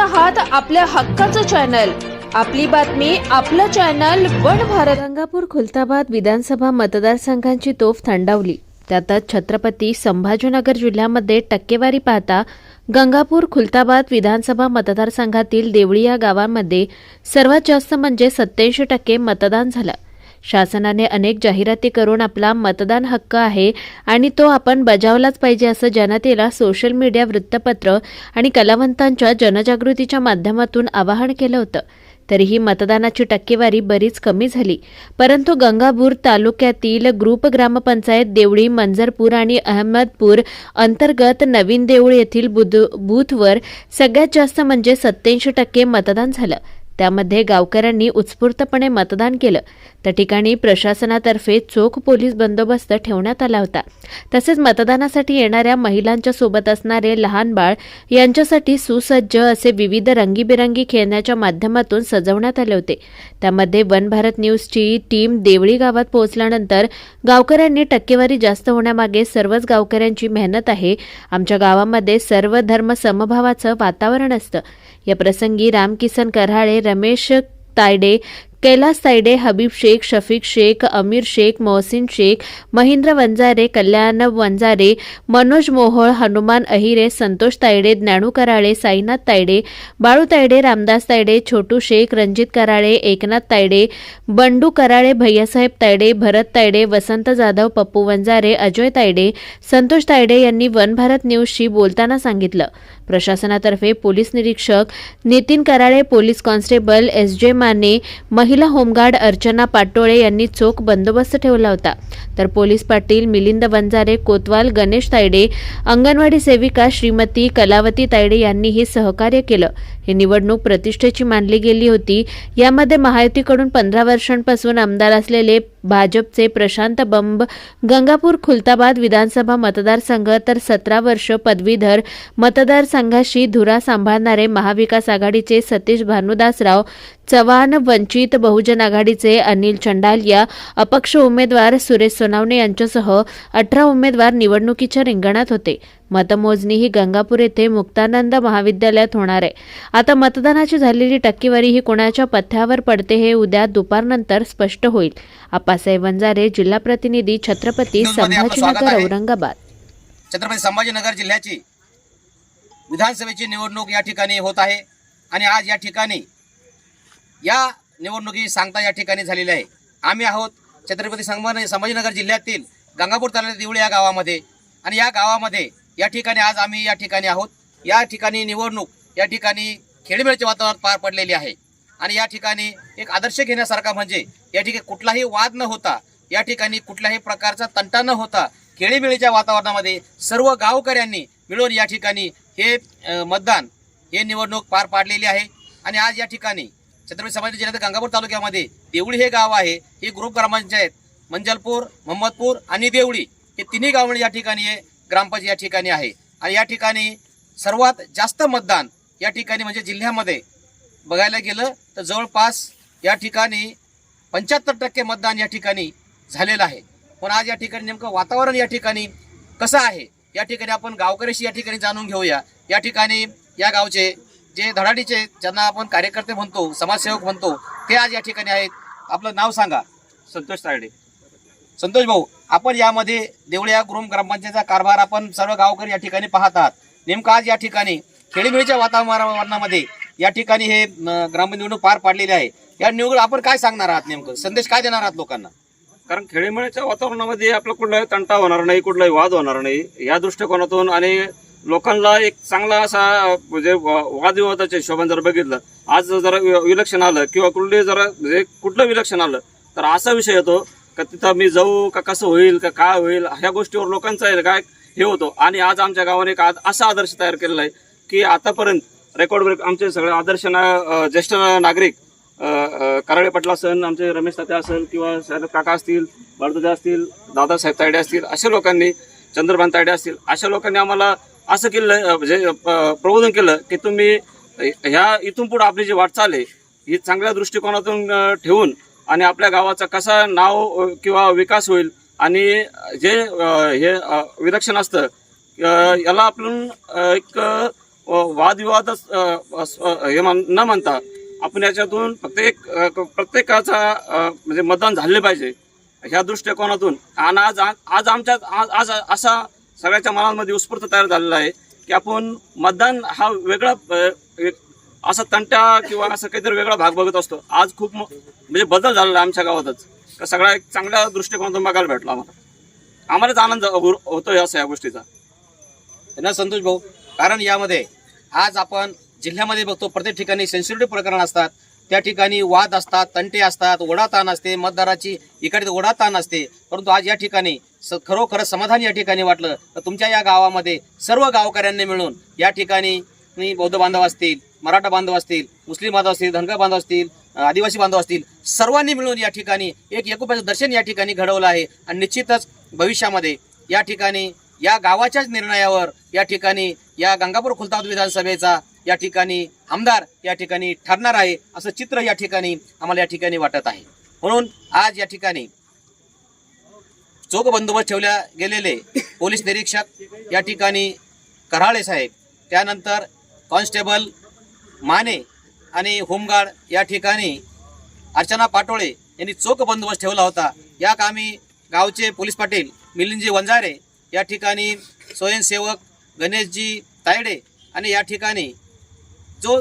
आहात आपल्या हक्काचं चॅनल. आपली बातमी आपलं चॅनल वन भारत. गंगापूर खुलताबाद विधानसभा मतदारसंघांची तोफ थंडावली. त्यातच छत्रपती संभाजीनगर जिल्ह्यामध्ये टक्केवारी पाहता गंगापूर खुलताबाद विधानसभा मतदारसंघातील देवळी या गावांमध्ये सर्वात जास्त म्हणजे सत्याऐंशी टक्के मतदान झालं. शासनाने अनेक जाहिराती करून आपला मतदान हक्क आहे आणि तो आपण बजावलाच पाहिजे असं जनतेला सोशल मीडिया वृत्तपत्र आणि कलावंतांच्या जनजागृतीच्या माध्यमातून आवाहन केलं होतं. तरीही मतदानाची टक्केवारी बरीच कमी झाली. परंतु गंगापूर तालुक्यातील ग्रुप ग्रामपंचायत देवळी मंजरपूर आणि अहमदपूर अंतर्गत नवीन देऊळ येथील बुध बूथवर सगळ्यात जास्त म्हणजे सत्याऐंशी टक्के मतदान झालं. त्यामध्ये गावकऱ्यांनी उत्स्फूर्तपणे मतदान केलं. त्या ठिकाणी प्रशासनातर्फे चोख पोलीस बंदोबस्त ठेवण्यात आला होता. तसेच मतदानासाठी येणाऱ्या महिलांच्या सोबत असणारे लहान बाळ यांच्यासाठी सुसज्ज असे विविध रंगीबेरंगी खेळण्याच्या माध्यमातून सजवण्यात आले होते. त्यामध्ये वन भारत न्यूजची टीम देवळी गावात पोहोचल्यानंतर गावकऱ्यांनी टक्केवारी जास्त होण्यामागे सर्वच गावकऱ्यांची मेहनत आहे. आमच्या गावामध्ये सर्व धर्म समभावाचं वातावरण असतं. या प्रसंगी रामकिसन कराळे रमेश तायडे कैलास तायडे हबीब शेख शफीक शेख अमीर शेख मोहसिन शेख महेंद्र वंजारे कल्याण वंजारे मनोज मोहोळ हनुमान अहिरे संतोष तायडे ज्ञानू कराळे साईनाथ तायडे बाळू तायडे रामदास तायडे छोटू शेख रणजित कराळे एकनाथ तायडे बंडू कराळे भैयासाहेब तायडे भरत तायडे वसंत जाधव पप्पू वंजारे अजय तायडे संतोष तायडे यांनी वन भारत न्यूजशी बोलताना सांगितलं. प्रशासनातर्फे पोलीस निरीक्षक Nitin Karale police constable S J Mane महिला होमगार्ड अर्चना पाटोळे यांनी चोख बंदोबस्त ठेवला होता. तर पोलीस पाटील मिलिंद वंजारे कोतवाल गणेश तायडे अंगणवाडी सेविका श्रीमती कलावती तायडे यांनीही सहकार्य केलं. ही निवडणूक प्रतिष्ठेची मानली गेली होती. यामध्ये महायुतीकडून पंधरा वर्षांपासून आमदार असलेले भाजपचे प्रशांत बंब गंगापूर खुलताबाद विधानसभा मतदारसंघ तर सतरा वर्ष पदवीधर मतदारसंघाशी धुरा सांभाळणारे महाविकास आघाडीचे सतीश भानुदासराव चव्हाण वंचित बहुजन आघाडीचे अनिल चंडालिया अपक्ष उमेदवार सुरेश सोनावणे यांच्यासह अठरा उमेदवार निवडणुकीच्या रिंगणात होते. मतमोजणी ही गंगापूर येथे मुक्तानंद महाविद्यालयात होणार आहे. आता मतदानाची झालेली टक्केवारी ही कोणाच्या पथ्यावर पडते हे उद्या दुपारनंतर स्पष्ट होईल. आपासाहेब वंजारे जिल्हा प्रतिनिधी छत्रपती संभाजीनगर. औरंगाबाद. छत्रपती संभाजीनगर जिल्ह्याची विधानसभेची निवडणूक या ठिकाणी होत आहे आणि आज या ठिकाणी या निवडणुकी सांगता या ठिकाणी झालेल्या आहे आम्ही आहोत छत्रपती संभाजी संभाजीनगर जिल्ह्यातील गंगापूर तालुक्यात दिवळी या गावामध्ये आणि या गावामध्ये या ठिकाणी आज आम्ही या ठिकाणी आहोत या ठिकाणी निवडणूक या ठिकाणी खेळीमेळीचे वातावरण पार पडलेली आहे आणि या ठिकाणी एक आदर्श घेण्यासारखा म्हणजे या ठिकाणी कुठलाही वाद न होता या ठिकाणी कुठल्याही प्रकारचा तंटा न होता खेळीमेळीच्या वातावरणामध्ये सर्व गावकऱ्यांनी मिळून या ठिकाणी हे मतदान हे निवडणूक पार पाडलेली आहे आणि आज या ठिकाणी छत्रपती संभाजी जिल्ह्यात गंगापूर तालुक्यामध्ये देवळी हे गाव आहे ही ग्रुप ग्रामपंचायत मंजलपूर मोहम्मदपूर आणि देवळी हे तिन्ही गाव या ठिकाणी ग्रामपंचायत या ठिकाणी आहे आणि या ठिकाणी सर्वात जास्त मतदान या ठिकाणी म्हणजे जिल्ह्यामध्ये बघायला गेलं तर जवळपास या ठिकाणी पंच्याहत्तर टक्के मतदान या ठिकाणी झालेलं आहे पण आज या ठिकाणी नेमकं वातावरण या ठिकाणी कसं आहे या ठिकाणी आपण गावकऱ्याशी या ठिकाणी जाणून घेऊया या ठिकाणी या गावचे जे धडाडीचे ज्यांना आपण कार्यकर्ते म्हणतो समाजसेवक म्हणतो ते आज या ठिकाणी आहेत. आपलं नाव सांगा. संतोष तायडे संतोष भाऊ आपण यामध्ये देवळ्या गृह ग्रामपंचायतचा कारभार आपण सर्व गावकरी या ठिकाणी पाहत आहात नेमकं आज या ठिकाणी खेळीमेळीच्या वातावरणामध्ये या ठिकाणी हे अं, ग्राम निवडणूक पार पाडलेली आहे. या निवडणूक आपण काय सांगणार आहात नेमकं? संदेश काय देणार आहात लोकांना? कारण खेळीमेळीच्या वातावरणामध्ये आपला कुठलाही तंटा होणार नाही कुठलाही वाद होणार नाही. या दृष्टिकोनातून आणि लोकांना एक चांगला असा म्हणजे वा- वादविवादाच्या हिशोबाने जर बघितलं आज जरा वि- विलक्षण आलं किंवा कुठले जरा म्हणजे कुठलं विलक्षण आलं तर असा विषय येतो का तिथं मी जाऊ का कसं होईल का काय होईल ह्या गोष्टीवर लोकांचा आहे काय हे होतो. आणि आज आमच्या गावाने एक आज असा आदर्श तयार केलेला आहे की आतापर्यंत रेकॉर्ड ब्रेक आमचे सगळे आदर्श ना ज्येष्ठ नागरिक अ, अ, कराळे असेल आमचे रमेश तात्या असेल किंवा शरद काका असतील बाळदादा असतील दादासाहेब तायडे असतील अशा लोकांनी चंद्रभान तायडे असतील अशा लोकांनी आम्हाला असं केलं म्हणजे प्रबोधन केलं की तुम्ही ह्या इथून पुढे आपली जी वाटचाल आहे ही चांगल्या दृष्टिकोनातून ठेवून आणि आपल्या गावाचा कसा नाव किंवा विकास होईल आणि जे हे अ, विलक्षण असतं याला आपण एक वादविवाद वादविवादच हे मान- न म्हणता आपण याच्यातून फक्त एक प्रत्येकाचा म्हणजे मतदान झाले पाहिजे. ह्या दृष्टिकोनातून. आणि आज आज आमच्या आज आज असा सगळ्याच्या मनामध्ये उत्स्फूर्त तयार झालेला आहे की आपण मतदान हा वेगळा एक असा तंट्या किंवा असं काहीतरी वेगळा भाग बघत असतो. आज खूप म्हणजे बदल झालेला आहे आमच्या गावातच. का सगळा एक चांगल्या दृष्टिकोनातून बघायला भेटला आम्हाला. आम्हालाच आनंद होतो होतोय असं या गोष्टीचा. ना संतोष भाऊ कारण यामध्ये आज आपण जिल्ह्यामध्ये बघतो प्रत्येक ठिकाणी सेन्सिटिव्ह प्रकरण असतात. त्या ठिकाणी वाद असतात तंटे असतात ओढाताण असते मतदाराची इकडे ओढाताण असते. परंतु आज या ठिकाणी स खरोखर समाधान या ठिकाणी वाटलं तर तुमच्या या गावामध्ये सर्व गावकऱ्यांनी मिळून या ठिकाणी बौद्ध बांधव असतील मराठा बांधव असतील मुस्लिम बांधव असतील धनगर बांधव असतील आदिवासी बांधव असतील सर्वांनी मिळून या ठिकाणी एक एकोप्याचं दर्शन या ठिकाणी घडवलं आहे. आणि निश्चितच भविष्यामध्ये या ठिकाणी या गावाच्याच निर्णयावर या ठिकाणी या गंगापूर खुलताबाद विधानसभेचा या ठिकाणी आमदार या ठिकाणी ठरणार आहे असं चित्र या ठिकाणी आम्हाला या ठिकाणी वाटत आहे. म्हणून आज या ठिकाणी चोख बंदोबस्त ठेवल्या गेलेले पोलीस निरीक्षक या ठिकाणी कराळे साहेब त्यानंतर कॉन्स्टेबल माने आणि होमगार्ड या ठिकाणी अर्चना पाटोळे यांनी चोख बंदोबस्त ठेवला होता. या कामी गावचे पोलीस पाटील मिलिंदजी वंजारे या ठिकाणी स्वयंसेवक गणेशजी तायडे आणि या ठिकाणी जो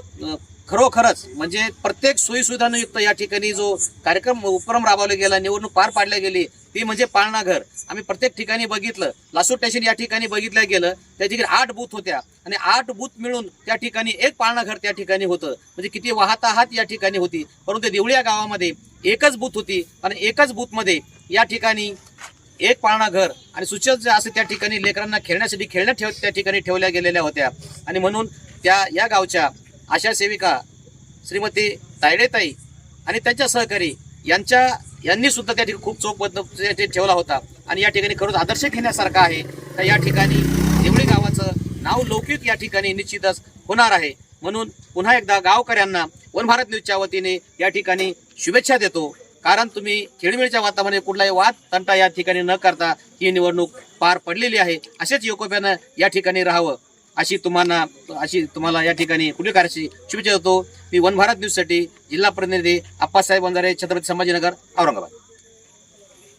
खरोखरच म्हणजे प्रत्येक सोयीसुविधांयुक्त या ठिकाणी जो कार्यक्रम उपक्रम राबवला गेला निवडणूक पार पाडल्या गेली ती म्हणजे पाळणा घर आम्ही प्रत्येक ठिकाणी बघितलं लासूर स्टेशन या ठिकाणी बघितलं गेलं त्या ठिकाणी आठ बूथ होत्या आणि आठ बूथ मिळून त्या ठिकाणी एक पाळणा घर त्या ठिकाणी होतं. म्हणजे किती वाहताहात या ठिकाणी होती. परंतु देवळी या गावामध्ये एकच बूथ होती आणि एकच बूथमध्ये या ठिकाणी एक पाळणा घर आणि सुसज्ज असं त्या ठिकाणी लेकरांना खेळण्यासाठी खेळण्या ठेव त्या ठिकाणी ठेवल्या गेलेल्या होत्या. आणि म्हणून त्या या गावच्या आशा सेविका श्रीमती तायडेताई आणि त्यांच्या सहकारी यांच्या यांनी सुद्धा त्या ठिकाणी खूप चोख बंदोबस्त ठेवला होता. आणि या ठिकाणी खरंच आदर्श घेण्यासारखा आहे. तर या ठिकाणी देवळी गावाचं नाव लौकिक या ठिकाणी निश्चितच होणार आहे. म्हणून पुन्हा एकदा गावकऱ्यांना वन भारत न्यूजच्या वतीने या ठिकाणी शुभेच्छा देतो. कारण तुम्ही खेळवेळच्या वातावरणामध्ये कुठलाही वाद तंटा या ठिकाणी न करता ही निवडणूक पार पडलेली आहे. असेच योकोप्यानं या ठिकाणी राहावं अशी तुम्हाला अशी तुम्हाला या ठिकाणी पुढील कार्याची शुभेच्छा देतो. मी वन भारत न्यूजसाठी जिल्हा प्रतिनिधी अप्पासाहेब वंजारे छत्रपती संभाजीनगर औरंगाबाद.